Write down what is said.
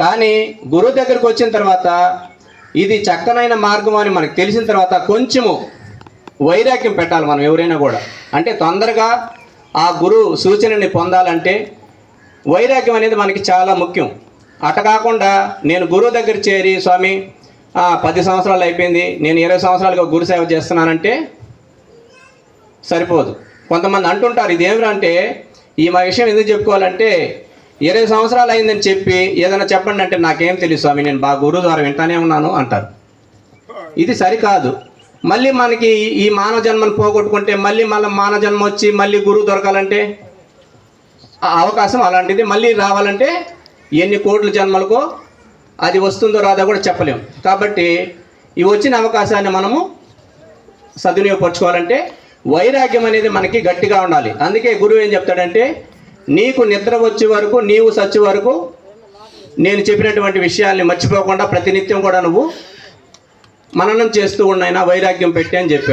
కానీ గురువు దగ్గరికి వచ్చిన తర్వాత ఇది చక్కనైన మార్గం అని మనకు తెలిసిన తర్వాత కొంచెము వైరాగ్యం పెట్టాలి మనం ఎవరైనా కూడా. అంటే తొందరగా ఆ గురువు సూచనని పొందాలంటే వైరాగ్యం అనేది మనకి చాలా ముఖ్యం. అట కాకుండా నేను గురువు దగ్గర చేరి స్వామి పది సంవత్సరాలు అయిపోయింది నేను ఇరవై సంవత్సరాలుగా గురు సేవ చేస్తున్నానంటే సరిపోదు. కొంతమంది అంటుంటారు ఇదేమిరా? అంటే ఈ మా విషయం ఎందుకు చెప్పుకోవాలంటే ఇరవై సంవత్సరాలు అయిందని చెప్పి ఏదైనా చెప్పండి అంటే నాకేం తెలియదు స్వామి నేను బాగా గురువు ద్వారా వింటానే ఉన్నాను అంటారు. ఇది సరికాదు. మళ్ళీ మనకి ఈ మానవ జన్మను పోగొట్టుకుంటే మళ్ళీ మళ్ళీ మానవ జన్మ వచ్చి మళ్ళీ గురువు దొరకాలంటే ఆ అవకాశం అలాంటిది. మళ్ళీ రావాలంటే ఎన్ని కోట్ల జన్మలకో అది వస్తుందో రాదో కూడా చెప్పలేము కాబట్టి ఈ వచ్చిన అవకాశాన్ని మనము సద్వినియోగపరచుకోవాలంటే వైరాగ్యం అనేది మనకి గట్టిగా ఉండాలి. అందుకే గురువు ఏం చెప్తాడంటే నీకు నిద్ర వచ్చే వరకు నీవు సచ్చే వరకు నేను చెప్పినటువంటి విషయాల్ని మర్చిపోకుండా ప్రతినిత్యం కూడా నువ్వు మననం చేస్తూ ఉన్నాయినా వైరాగ్యం పెట్టి అని చెప్పాడు.